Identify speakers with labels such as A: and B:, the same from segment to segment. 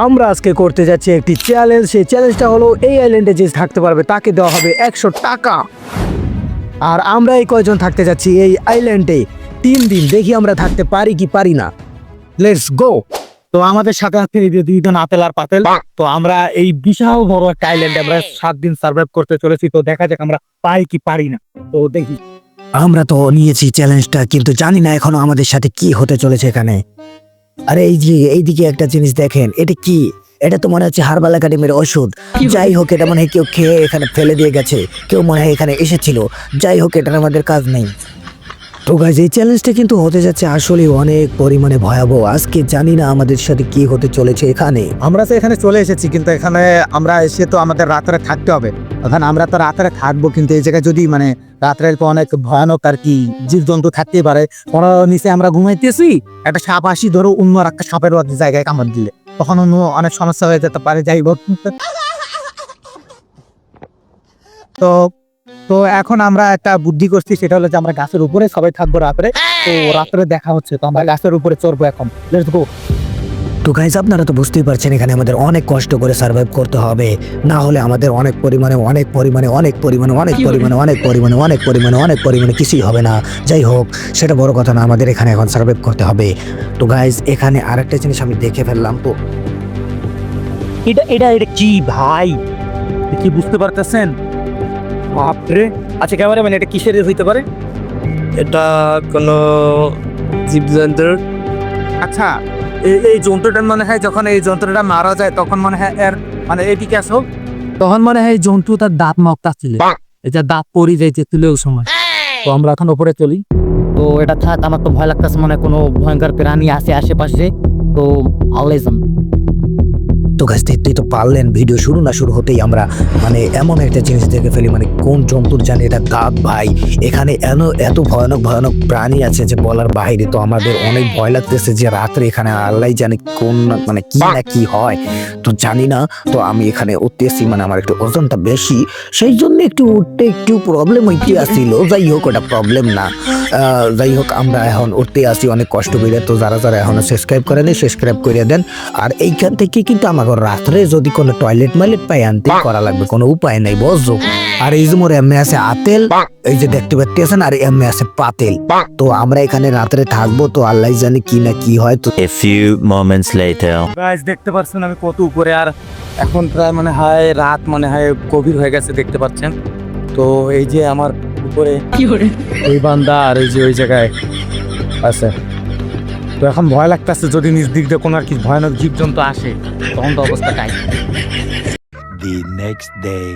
A: আমরা আজকে করতে যাচ্ছি একটি চ্যালেঞ্জ সেই চ্যালেঞ্জটা হলো এই আইল্যান্ডে যে থাকতে পারবে তাকে দেওয়া হবে একশো টাকা। আর আমরা এই কয়জন থাকতে যাচ্ছি এই আইল্যান্ডে তিন দিন দেখি আমরা থাকতে পারি কি পারি না। লেটস গো
B: তো আমাদের সাথে আছে এই যে দুইজন আতেল আর পাতেল। তো আমরা এই বিশাল বড় একটা আইল্যান্ডে আমরা সাত দিন সার্ভাইভ করতে চলেছি তো দেখা যাক আমরা পাই কি পারি না। তো দেখি।
A: আমরা তো নিয়েছি চ্যালেঞ্জটা কিন্তু জানি না এখনও আমাদের সাথে কি হতে চলেছে এখানে। আরে এই যে, এইদিকে একটা জিনিস দেখেন, এটা কি? এটা তো মনে হচ্ছে হারবাল একাডেমির ওষুধ। যাই হোক, এটা মনে হয় কেউ খেয়ে এখানে ফেলে দিয়ে গেছে। কেউ মনে হয় এখানে এসেছিল। যাই হোক এটা আমাদের কাজ নেই। তো গাইজ এই চ্যালেঞ্জটা কিন্তু হতে যাচ্ছে আসলে অনেক পরিমাণে ভয়াবহ। আজকে জানি না আমাদের সাথে কি হতে চলেছে এখানে।
B: আমরা তো এখানে চলে এসেছি, কিন্তু এখানে আমরা এসে তো আমাদের রাত্রে থাকতে হবে। এখন আমরা তো রাত্রে থাকব, কিন্তু এই জায়গায় যদি মানে রাত্রে অনেক ভয়ানক আর কি জীবজন্তু থাকতেই পারে কোনো নিচে আমরা ঘুমাইতেছি, একটা সাপ আসি, ধরো অন্য একটা সাপের জায়গায় কামড় দিলে। তখন অন্য অনেক সমস্যা হয়ে যেতে পারে, যাই হোক। তো তো এখন আমরা একটা বুদ্ধি করছি, সেটা হলো যে আমরা গাছের উপরে সবাই থাকব রাত্রে। তো রাত্রে দেখা হচ্ছে, তো আমরা গাছের উপরে চড়বো এখন। লেটস গো
A: তো গাইজ আপনারা তো বুঝতেই পারছেন এখানে আমাদের অনেক কষ্ট করে সার্ভাইভ করতে হবে। না হলে আমাদের অনেক পরিমাণে অনেক পরিমাণে অনেক পরিমাণে অনেক পরিমাণে অনেক পরিমাণে অনেক পরিমাণে অনেক পরিমাণে কিছুই হবে না। যাই হোক সেটা বড় কথা না আমাদের এখানে এখন সার্ভাইভ করতে হবে। তো গাইজ এখানে আরেকটা জিনিস আমি দেখে ফেললাম তো।
B: এটা এটা এটা কি ভাই? কি বুঝতে পারতেছেন? বাপরে। আচ্ছা ক্যামেরা মানে এটা কিসের হইতে পারে?
C: এটা কোনো জীবজন্তুর?
B: আচ্ছা এই জন্তুটা যন্ত্রটা মনে হয় যখন এই জন্তুটা মারা যায় তখন মনে হয় এর মানে এদিকে আসো তখন মনে হয় এই জন্তু তার দাঁত মক্তা ছিল। এটা দাঁত পরি যাইতে তুলে ওই সময়। তো আমরা এখন ওপরে চলি। তো এটা থাক আমার তো ভয় লাগতেছে মানে কোনো ভয়ঙ্কর প্রাণী আছে আশেপাশে। তো আল্লাহ জানে।
A: তো গাছ দেখতেই তো পারলেন ভিডিও শুরু না শুরু হতেই আমরা মানে এমন একটা জিনিস দেখে ফেলি মানে কোন জন্তুর জানি এটা দাঁত ভাই? এখানে এন, এত ভয়ানক ভয়ানক প্রাণী আছে যে বলার বাইরে তো আমাদের অনেক ভয় লাগতেছে যে রাত্রে এখানে আল্লাহ জানে কোন মানে কি না কি হয়। তো জানি না, তো আমি এখানে উঠতে উঠতেছি মানে আমার একটু ওজনটা বেশি, সেই জন্য একটু উঠতে একটু প্রবলেম হইতে আসছিল যাই হোক, ওটা প্রবলেম না। যাই হোক, আমরা এখন উঠতে আসি, অনেক কষ্ট করে। তো যারা যারা এখনও সাবস্ক্রাইব করেন সাবস্ক্রাইব করে দেন। আর এইখান থেকে কিন্তু আমাকে রাত্রে যদি কোনো টয়লেট মাইলেট পাই আনতে করা লাগবে কোনো উপায় নাই বুঝছ? আর এই যে মোর এমএ আছে আতেল এই যে দেখতে পাচ্ছেন আর এমএ আছে পাতেল। তো আমরা এখানে রাত্রে থাকব তো আল্লাহ জানে কি না কি হয় তো
C: A few moments later.
B: Guys দেখতে পাচ্ছেন আমি কত উপরে আর এখন প্রায় মনে হয় রাত মনে হয় গভীর হয়ে গেছে দেখতে পাচ্ছেন? তো এই যে আমার উপরে কি ওই বান্দা আর এই যে ওই জায়গায় আছে। তো এখন ভয় লাগতেছে যদি নিজ দিক দিয়ে কোনো আর কি ভয়ানক জীবজন্তু আসে তখন তো অবস্থা টাইট
C: The next day.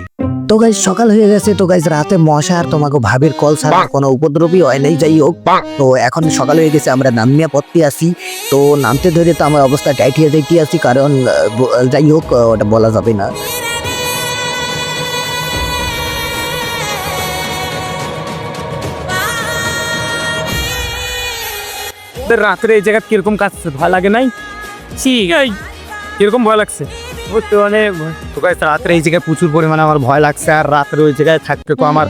A: তো গাইজ সকাল হয়ে গেছে। তো গাইজ রাতে মশা আর তোমাকে ভাবির কল ছাড়া কোনো উপদ্রবী হয় নাই যাই হোক। তো এখন সকাল হয়ে গেছে আমরা নামিয়া পড়তে আসি। তো নামতে ধরে তো আমার অবস্থা টাইট হয়ে যাইতে আসি কারণ যাই হোক ওটা বলা যাবে না।
B: রাত্রে এই জায়গায় কীরকম কাজ ভয় লাগে নাই? ঠিক এই, কীরকম ভয় লাগছে? বুঝতে মানে রাত্রে এই জায়গায় প্রচুর পরিমাণে আমার ভয় লাগছে, আর রাত্রে ওই জায়গায় থাকতে তো আমার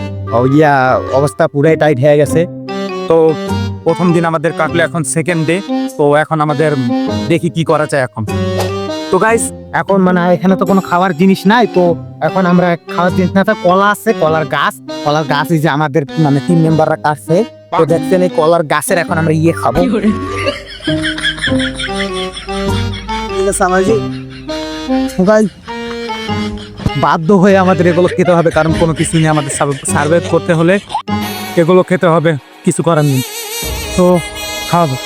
B: ইয়া, অবস্থা পুরাই টাইট হয়ে গেছে। তো প্রথম দিন আমাদের কাটলো এখন সেকেন্ড ডে তো এখন আমাদের দেখি কি করা যায় এখন। তো গাইস এখন মানে এখানে তো কোনো খাবার জিনিস নাই, তো এখন আমরা খাওয়ার জিনিস না কলা আছে, কলার গাছ। কলার গাছ এই যে আমাদের মানে তিন মেম্বাররা কাটছে। তো দেখছেন এই কলার গাছের এখন আমরা ইয়ে খাব। বাধ্য হয়ে আমাদের এগুলো খেতে হবে কারণ কোনো কিছু নিয়ে আমাদের সার্ভে করতে হলে এগুলো খেতে হবে কিছু করার নেই। তো খাওয়াবো।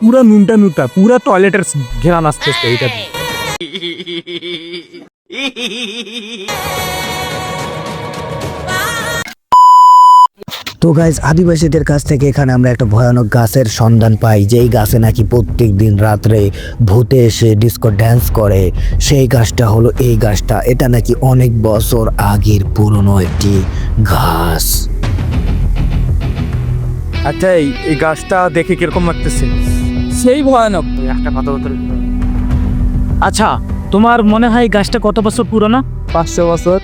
B: পুরা নুনটা নুনটা পুরা টয়লেটের ঘেরান আসতেছে এইটা।
A: তো গাইজ আদিবাসীদের কাছ থেকে এখানে আমরা একটা ভয়ানক গাছের সন্ধান পাই যেই গাছে নাকি প্রত্যেক দিন রাত্রে ভূতে এসে ডিস্কো ড্যান্স করে। সেই গাছটা হলো এই গাছটা। এটা নাকি অনেক বছর আগের পুরনো একটি ঘাস।
B: আচ্ছা এই এই গাছটা দেখে কীরকম লাগতেছে?
D: সেই ভয়ানক।
B: একটা কথা বলতে
D: আচ্ছা তোমার মনে হয় গাছটা কত বছর পুরনো?
B: পাঁচশো বছর।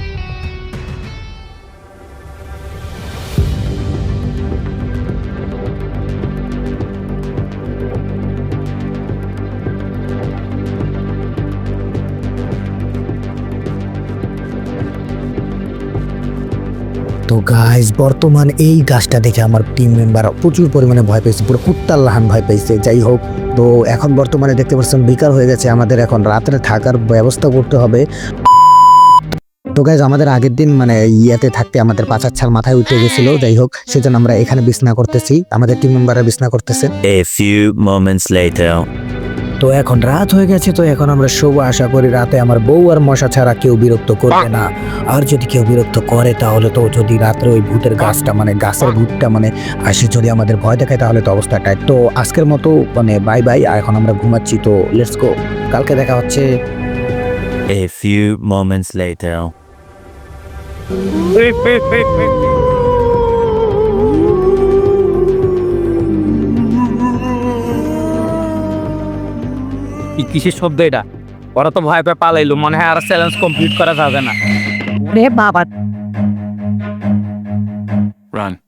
A: তো গাইজ বর্তমান এই গাছটা দেখে আমার টিম মেম্বার প্রচুর পরিমাণে ভয় পেয়েছে, পুরো কুত্তার লাহান ভয় পেয়েছে, যাই হোক। তো এখন বর্তমানে দেখতে পাচ্ছেন বিকাল হয়ে গেছে, আমাদের এখন রাত্রে থাকার ব্যবস্থা করতে হবে। তো গাইজ আমাদের আগের দিন মানে ইয়েতে থাকতে আমাদের পাচার ছাল মাথায় উঠে গেছিল, যাই হোক, সেজন্য আমরা এখানে বিছনা করতেছি, আমাদের টিম মেম্বাররা বিছনা করতেছে।
C: A few moments later.
A: তো এখন রাত হয়ে গেছে তো এখন আমরা শোবো। আশা করি রাতে আমার বউ আর মশা ছাড়া কেউ বিরক্ত করবে না। আর যদি কেউ বিরক্ত করে তাহলে তো যদি রাত্রে ওই ভূতের গাছটা মানে গাছের ভূতটা মানে আসে যদি আমাদের ভয় দেখায় তাহলে তো অবস্থাটাই তো আজকের মতো মানে বাই বাই আর এখন আমরা ঘুমাচ্ছি তো লেটস গো কালকে দেখা হচ্ছে।
C: A few moments later.
B: কি কিসের শব্দ এটা? ওরা তো ভয় পেয়ে পালাইলো মনে হয় আর চ্যালেঞ্জ কমপ্লিট করা যাবে না।
D: রে বাবা।
C: Run.